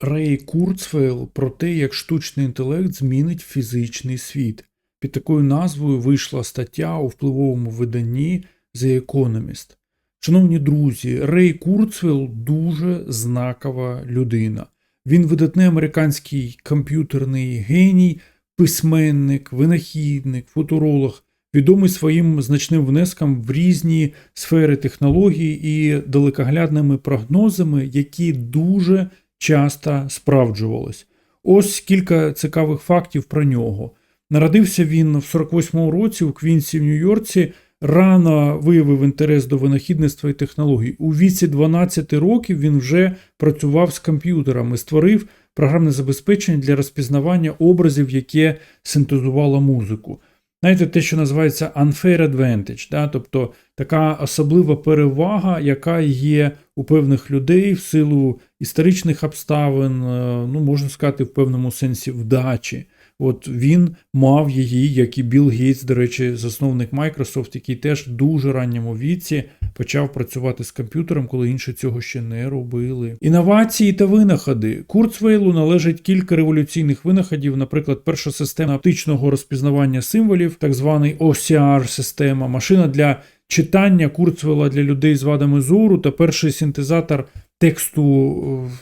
Рей Курцфейл про те, як штучний інтелект змінить фізичний світ. Під такою назвою вийшла стаття у впливовому виданні The Economist. Шановні друзі, Рей Курцвелл дуже знакова людина. Він видатний американський комп'ютерний геній, письменник, винахідник, футуролог, відомий своїм значним внеском в різні сфери технологій і далекоглядними прогнозами, які дуже часто справджувались. Ось кілька цікавих фактів про нього. Народився він в 48-му році у Квінсі в Нью-Йорці. Рано виявив інтерес до винахідництва і технологій. У віці 12 років він вже працював з комп'ютерами, створив програмне забезпечення для розпізнавання образів, яке синтезувало музику. Знаєте, те, що називається unfair advantage, да? тобто така особлива перевага, яка є у певних людей в силу історичних обставин, е, ну можна сказати, в певному сенсі вдачі. От він мав її, як і Білл Гейтс, до речі, засновник Microsoft, який теж в дуже ранньому віці почав працювати з комп'ютером, коли інші цього ще не робили. Інновації та винаходи. Курцвейлу належить кілька революційних винаходів, наприклад, перша система оптичного розпізнавання символів, так званий OCR-система, машина для читання Курцвейла для людей з вадами зору та перший синтезатор тексту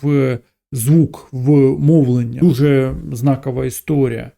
в звук в мовлення. Дуже знакова історія.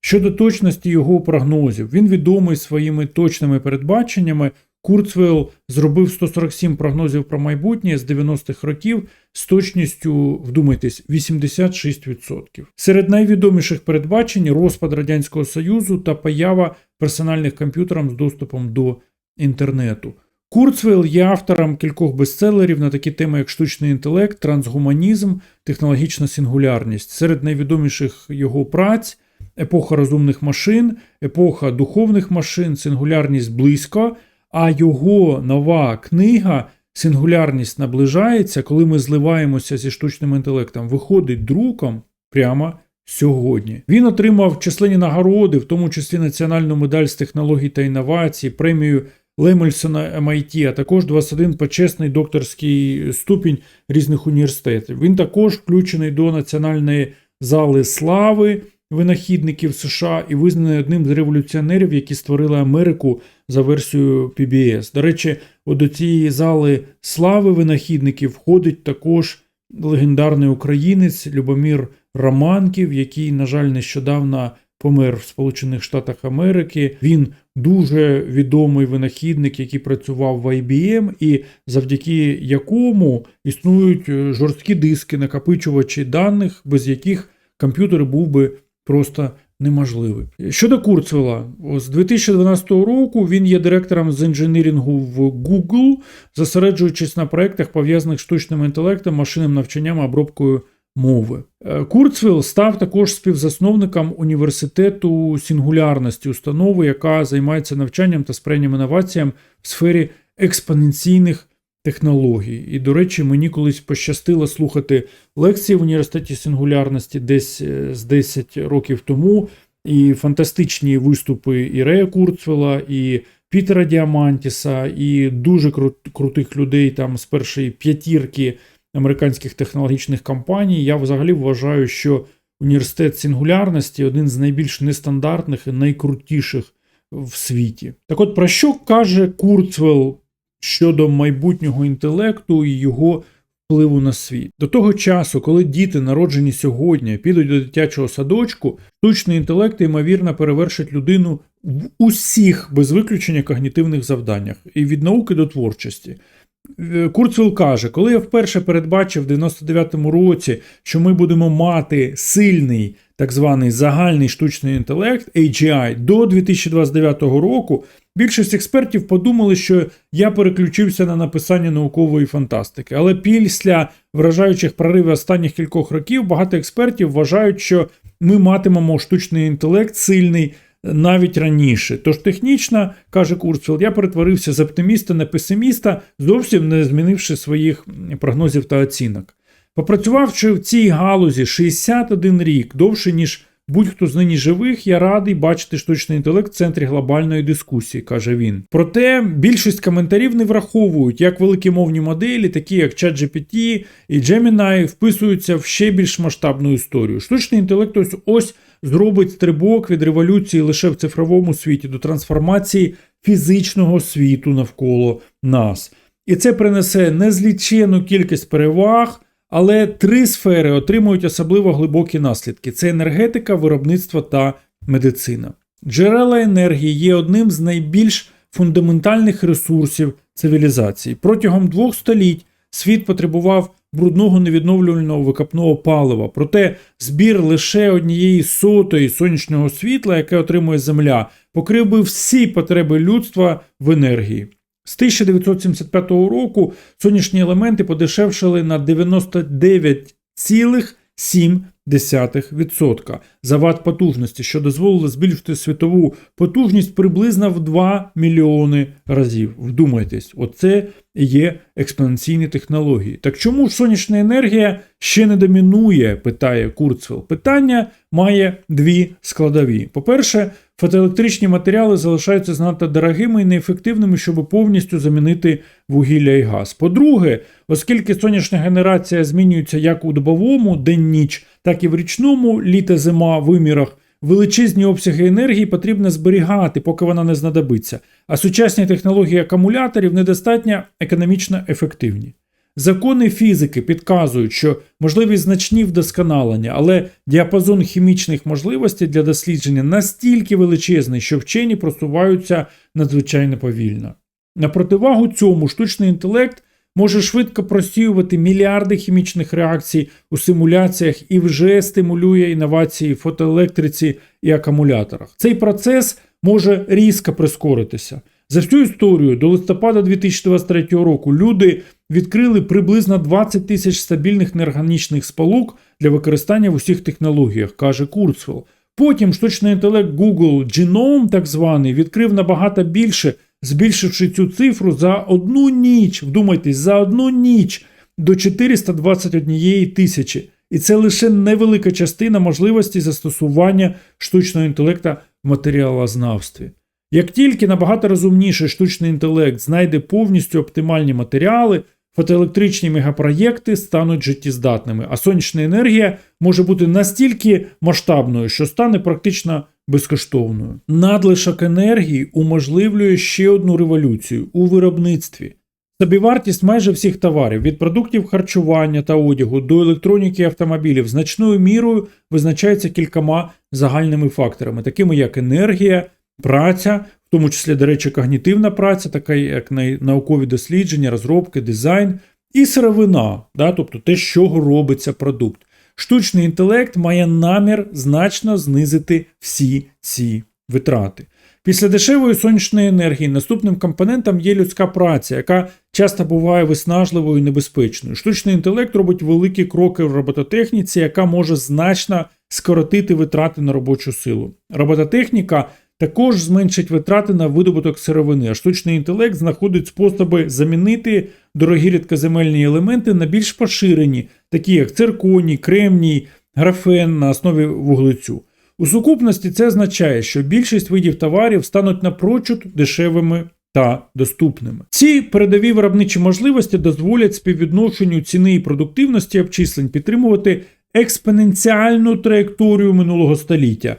Щодо точності його прогнозів, він відомий своїми точними передбаченнями. Курцвейл зробив 147 прогнозів про майбутнє з 90-х років з точністю, вдумайтесь, 86%. Серед найвідоміших передбачень розпад Радянського Союзу та поява персональних комп'ютерів з доступом до інтернету. Курцвейл є автором кількох бестселерів на такі теми, як штучний інтелект, трансгуманізм, технологічна сингулярність. Серед найвідоміших його праць епоха розумних машин, епоха духовних машин, сингулярність близько, а його нова книга Сингулярність наближається, коли ми зливаємося зі штучним інтелектом, виходить друком прямо сьогодні. Він отримав численні нагороди, в тому числі національну медаль з технологій та інновацій, премію. Лемельсона MIT, а також 21 почесний докторський ступінь різних університетів. Він також включений до Національної зали слави винахідників США і визнаний одним з революціонерів, які створили Америку за версією PBS. До речі, до цієї зали слави винахідників входить також легендарний українець Любомір Романків, який, на жаль, нещодавно помер в Сполучених Штатах Америки. Він дуже відомий винахідник, який працював в IBM, і завдяки якому існують е, жорсткі диски, накопичувачі даних, без яких комп'ютер був би просто неможливий. Щодо Курцвела, з 2012 року він є директором з інженірінгу в Google, зосереджуючись на проектах, пов'язаних з штучним інтелектом, машинним навчанням, обробкою мови. Е, Курцвіл став також співзасновником університету сингулярності, установи, яка займається навчанням та сприянням інноваціям в сфері експоненційних технологій. І, до речі, мені колись пощастило слухати лекції в університеті сингулярності десь е, з 10 років тому. І фантастичні виступи і Рея Курцвела, і Пітера Діамантіса, і дуже крутих людей там з першої п'ятірки американських технологічних компаній. Я взагалі вважаю, що університет сингулярності один з найбільш нестандартних і найкрутіших в світі. Так от про що каже Курцвелл щодо майбутнього інтелекту і його впливу на світ? До того часу, коли діти, народжені сьогодні, підуть до дитячого садочку, штучний інтелект ймовірно перевершить людину в усіх без виключення когнітивних завданнях і від науки до творчості. Е, Курцвіл каже, коли я вперше передбачив в 99-му році, що ми будемо мати сильний так званий загальний штучний інтелект AGI до 2029 року, більшість експертів подумали, що я переключився на написання наукової фантастики. Але після вражаючих проривів останніх кількох років багато експертів вважають, що ми матимемо штучний інтелект сильний навіть раніше. Тож технічно, каже Курцвелл, я перетворився з оптиміста на песиміста, зовсім не змінивши своїх прогнозів та оцінок. Попрацювавши в цій галузі 61 рік довше, ніж Будь-хто з нині живих, я радий бачити штучний інтелект в центрі глобальної дискусії, каже він. Проте більшість коментарів не враховують, як великі мовні моделі, такі як ChatGPT і Gemini, вписуються в ще більш масштабну історію. Штучний інтелект ось ось зробить стрибок від революції лише в цифровому світі до трансформації фізичного світу навколо нас. І це принесе незлічену кількість переваг. Але три сфери отримують особливо глибокі наслідки: це енергетика, виробництво та медицина. Джерела енергії є одним з найбільш фундаментальних ресурсів цивілізації. Протягом двох століть світ потребував брудного невідновлювального викопного палива. Проте збір лише однієї сотої сонячного світла, яке отримує Земля, покрив би всі потреби людства в енергії. З 1975 року сонячні елементи подешевшили на 99,7% за ват потужності, що дозволило збільшити світову потужність приблизно в 2 мільйони разів. Вдумайтесь, оце є експоненційні технології. Так чому ж сонячна енергія ще не домінує? питає Курцвел. Питання має дві складові. По-перше, фотоелектричні матеріали залишаються занадто дорогими і неефективними, щоб повністю замінити вугілля і газ. По-друге, оскільки сонячна генерація змінюється як у добовому день-ніч, так і в річному літо-зима вимірах. Величезні обсяги енергії потрібно зберігати, поки вона не знадобиться, а сучасні технології акумуляторів недостатньо економічно ефективні. Закони фізики підказують, що можливі значні вдосконалення, але діапазон хімічних можливостей для дослідження настільки величезний, що вчені просуваються надзвичайно повільно. На противагу цьому штучний інтелект може швидко просіювати мільярди хімічних реакцій у симуляціях і вже стимулює інновації в фотоелектриці і акумуляторах. Цей процес може різко прискоритися. За всю історію до листопада 2023 року люди відкрили приблизно 20 тисяч стабільних неорганічних сполук для використання в усіх технологіях, каже Курцвелл. Потім штучний інтелект Google Genome, так званий, відкрив набагато більше, збільшивши цю цифру за одну ніч, вдумайтесь, за одну ніч до 421 тисячі. І це лише невелика частина можливості застосування штучного інтелекту в матеріалознавстві. Як тільки набагато розумніший штучний інтелект знайде повністю оптимальні матеріали, фотоелектричні мегапроєкти стануть життєздатними, а сонячна енергія може бути настільки масштабною, що стане практично безкоштовною. Надлишок енергії уможливлює ще одну революцію у виробництві. Собівартість майже всіх товарів від продуктів харчування та одягу до електроніки автомобілів значною мірою визначається кількома загальними факторами, такими як енергія, праця, в тому числі, до речі, когнітивна праця, така як наукові дослідження, розробки, дизайн, і сировина, да, тобто те, з чого робиться продукт. Штучний інтелект має намір значно знизити всі ці витрати. Після дешевої сонячної енергії наступним компонентом є людська праця, яка часто буває виснажливою і небезпечною. Штучний інтелект робить великі кроки в робототехніці, яка може значно скоротити витрати на робочу силу. Робототехніка також зменшить витрати на видобуток сировини, а штучний інтелект знаходить способи замінити дорогі рідкоземельні елементи на більш поширені, такі як цирконій, кремній, графен на основі вуглецю. У сукупності це означає, що більшість видів товарів стануть напрочуд дешевими та доступними. Ці передові виробничі можливості дозволять співвідношенню ціни і продуктивності обчислень підтримувати експоненціальну траєкторію минулого століття.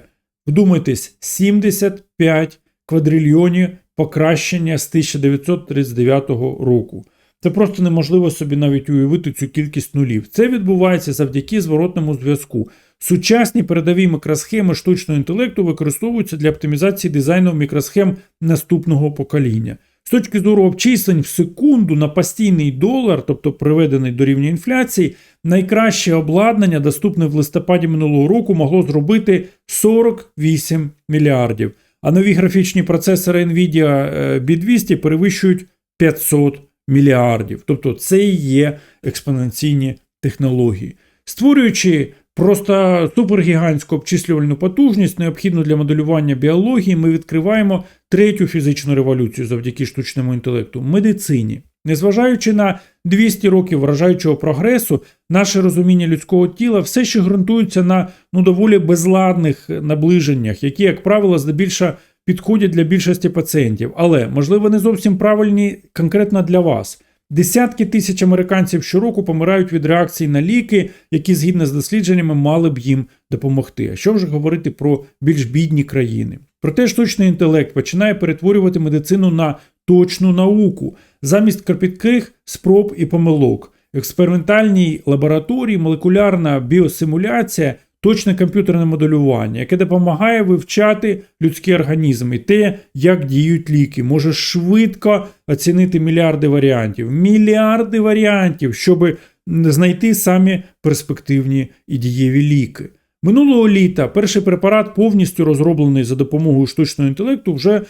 Вдумайтесь, 75 квадрильйонів покращення з 1939 року. Це просто неможливо собі навіть уявити цю кількість нулів. Це відбувається завдяки зворотному зв'язку. Сучасні передові мікросхеми штучного інтелекту використовуються для оптимізації дизайну мікросхем наступного покоління. З точки зору обчислень в секунду на постійний долар, тобто приведений до рівня інфляції, найкраще обладнання, доступне в листопаді минулого року, могло зробити 48 мільярдів. А нові графічні процесори Nvidia B200 перевищують 500 мільярдів. Тобто це і є експоненційні технології. Створюючи просто супергігантську обчислювальну потужність, необхідну для моделювання біології, ми відкриваємо третю фізичну революцію завдяки штучному інтелекту медицині. Незважаючи на 200 років вражаючого прогресу, наше розуміння людського тіла все ще ґрунтується на ну доволі безладних наближеннях, які, як правило, здебільшого підходять для більшості пацієнтів, але можливо не зовсім правильні конкретно для вас. Десятки тисяч американців щороку помирають від реакцій на ліки, які згідно з дослідженнями мали б їм допомогти. А що вже говорити про більш бідні країни? Проте штучний інтелект починає перетворювати медицину на точну науку замість кропітких спроб і помилок. Експериментальній лабораторії молекулярна біосимуляція точне комп'ютерне моделювання, яке допомагає вивчати людський організм і те, як діють ліки, може швидко оцінити мільярди варіантів, мільярди варіантів, щоб знайти самі перспективні і дієві ліки. Минулого літа перший препарат, повністю розроблений за допомогою штучного інтелекту, вже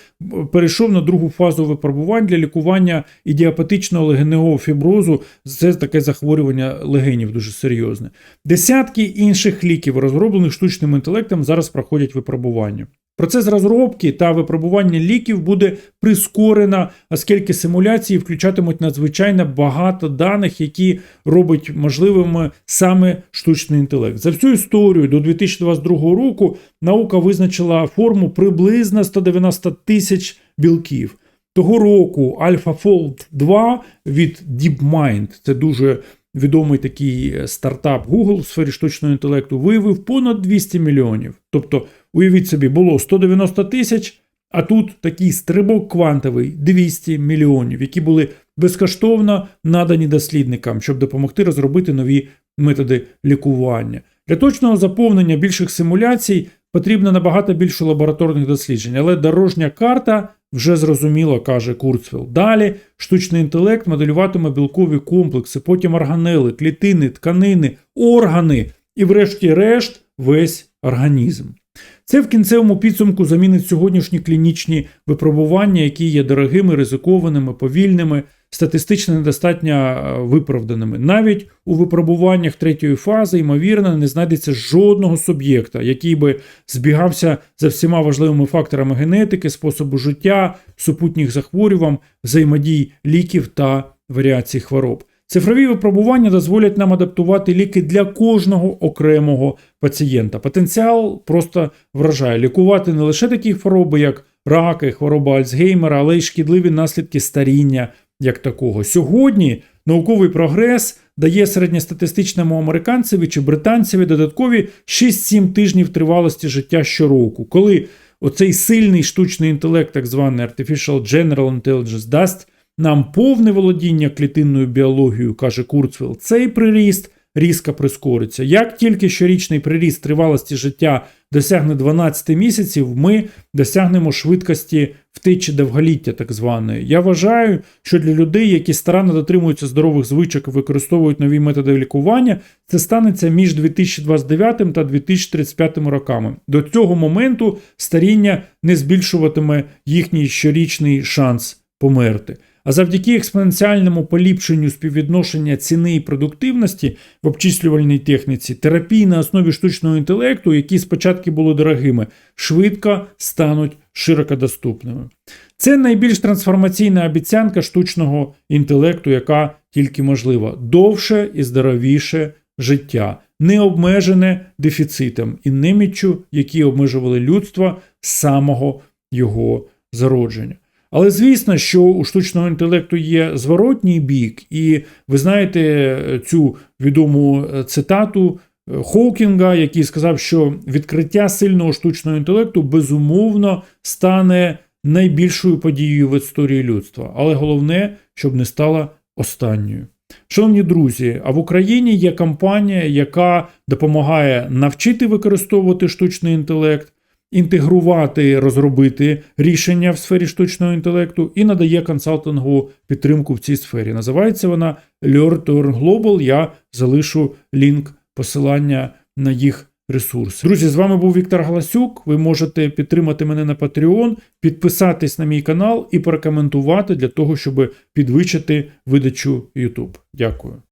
перейшов на другу фазу випробувань для лікування ідіопатичного легеневого фіброзу. Це таке захворювання легенів дуже серйозне. Десятки інших ліків, розроблених штучним інтелектом, зараз проходять випробування. Процес розробки та випробування ліків буде прискорено, оскільки симуляції включатимуть надзвичайно багато даних, які робить можливими саме штучний інтелект. За всю історію до 2022 року наука визначила форму приблизно 190 тисяч білків. Того року AlphaFold 2 від DeepMind, це дуже відомий такий стартап Google в сфері штучного інтелекту, виявив понад 200 мільйонів. Тобто, уявіть собі, було 190 тисяч, а тут такий стрибок квантовий 200 мільйонів, які були безкоштовно надані дослідникам, щоб допомогти розробити нові методи лікування. Для точного заповнення більших симуляцій потрібно набагато більше лабораторних досліджень, але дорожня карта вже зрозуміло, каже Курцвіл. Далі штучний інтелект моделюватиме білкові комплекси, потім органели, клітини, тканини, органи і, врешті-решт, весь організм. Це в кінцевому підсумку замінить сьогоднішні клінічні випробування, які є дорогими, ризикованими, повільними, статистично недостатньо виправданими. Навіть у випробуваннях третьої фази, ймовірно, не знайдеться жодного суб'єкта, який би збігався за всіма важливими факторами генетики, способу життя, супутніх захворювань, взаємодій ліків та варіацій хвороб. Цифрові випробування дозволять нам адаптувати ліки для кожного окремого пацієнта. Потенціал просто вражає лікувати не лише такі хвороби, як раки, хвороба Альцгеймера, але й шкідливі наслідки старіння як такого. Сьогодні науковий прогрес дає середньостатистичному американцеві чи британцеві додаткові 6-7 тижнів тривалості життя щороку, коли оцей сильний штучний інтелект, так званий Artificial General Intelligence, дасть нам повне володіння клітинною біологією, каже Курцвіл, цей приріст різко прискориться. Як тільки щорічний приріст тривалості життя досягне 12 місяців, ми досягнемо швидкості втечі довголіття, так званої. Я вважаю, що для людей, які старанно дотримуються здорових звичок і використовують нові методи лікування, це станеться між 2029 та 2035 роками. До цього моменту старіння не збільшуватиме їхній щорічний шанс померти. А завдяки експоненціальному поліпшенню співвідношення ціни і продуктивності в обчислювальній техніці, терапії на основі штучного інтелекту, які спочатку були дорогими, швидко стануть широко доступними. Це найбільш трансформаційна обіцянка штучного інтелекту, яка тільки можлива довше і здоровіше життя, не обмежене дефіцитом і неміччю, які обмежували людство з самого його зародження. Але звісно, що у штучного інтелекту є зворотній бік, і ви знаєте цю відому цитату Хоукінга, який сказав, що відкриття сильного штучного інтелекту безумовно стане найбільшою подією в історії людства. Але головне, щоб не стала останньою. Шановні друзі, а в Україні є компанія, яка допомагає навчити використовувати штучний інтелект інтегрувати, розробити рішення в сфері штучного інтелекту і надає консалтингову підтримку в цій сфері. Називається вона Learn to Global. Я залишу лінк посилання на їх ресурси. Друзі, з вами був Віктор Галасюк. Ви можете підтримати мене на Patreon, підписатись на мій канал і порекомендувати для того, щоб підвищити видачу YouTube. Дякую.